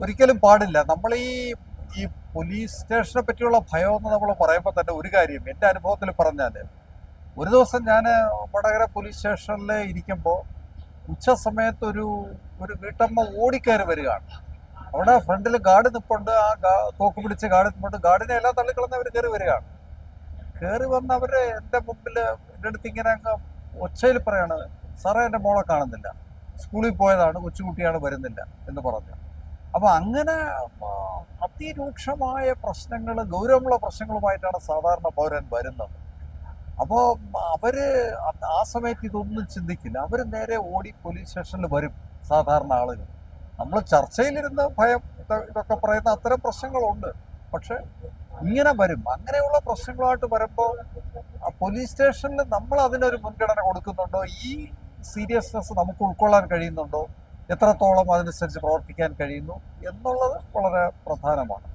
ഒരിക്കലും പാടില്ല. നമ്മൾ ഈ ഈ പോലീസ് സ്റ്റേഷനെ പറ്റിയുള്ള ഭയമെന്ന് നമ്മൾ പറയുമ്പോൾ തന്നെ ഒരു കാര്യം എന്റെ അനുഭവത്തിൽ പറഞ്ഞാൽ ഒരു ദിവസം ഞാൻ വടകര പോലീസ് സ്റ്റേഷനിൽ ഇരിക്കുമ്പോൾ ഉച്ച സമയത്ത് ഒരു ഒരു വീട്ടമ്മ ഓടിക്കയറി വരികയാണ്. അവിടെ ഫ്രണ്ടിൽ ഗാർഡ് നിപ്പുണ്ട്. ആ തോക്ക് പിടിച്ച് ഗാർഡ് നിപ്പുണ്ട്. ഗാർഡിനെ എല്ലാം തള്ളിക്കളന്ന് അവർ കയറി വരികയാണ്. കയറി വന്ന് അവർ എന്റെ മുമ്പിൽ എന്റെ അടുത്ത് ഇങ്ങനെ അങ്ങ് ഒച്ചയിൽ പറയാണ് സാറേ എന്റെ മോളെ കാണുന്നില്ല. സ്കൂളിൽ പോയതാണ് കൊച്ചുകുട്ടിയാണ് വരുന്നില്ല എന്ന് പറഞ്ഞു. അപ്പൊ അങ്ങനെ അതിരൂക്ഷമായ പ്രശ്നങ്ങൾ ഗൗരവമുള്ള പ്രശ്നങ്ങളുമായിട്ടാണ് സാധാരണ പൗരൻ വരുന്നത്. അപ്പോൾ അവർ ആ സമയത്ത് ഇതൊന്നും ചിന്തിക്കില്ല. അവർ നേരെ ഓടി പോലീസ് സ്റ്റേഷനിൽ വരും സാധാരണ ആളുകൾ. നമ്മൾ ചർച്ചയിലിരുന്ന് ഭയം ഇത- ഇതൊക്കെ പറയുന്ന അത്തരം പ്രശ്നങ്ങളുണ്ട്. പക്ഷെ ഇങ്ങനെ വരും. അങ്ങനെയുള്ള പ്രശ്നങ്ങളായിട്ട് വരുമ്പോൾ ആ പോലീസ് സ്റ്റേഷനിൽ നമ്മൾ അതിനൊരു മുൻഗണന കൊടുക്കുന്നുണ്ടോ? ഈ സീരിയസ്നെസ് നമുക്ക് ഉൾക്കൊള്ളാൻ കഴിയുന്നുണ്ടോ? എത്രത്തോളം അതനുസരിച്ച് പ്രവർത്തിക്കാൻ കഴിയുന്നു എന്നുള്ളത് വളരെ പ്രധാനമാണ്.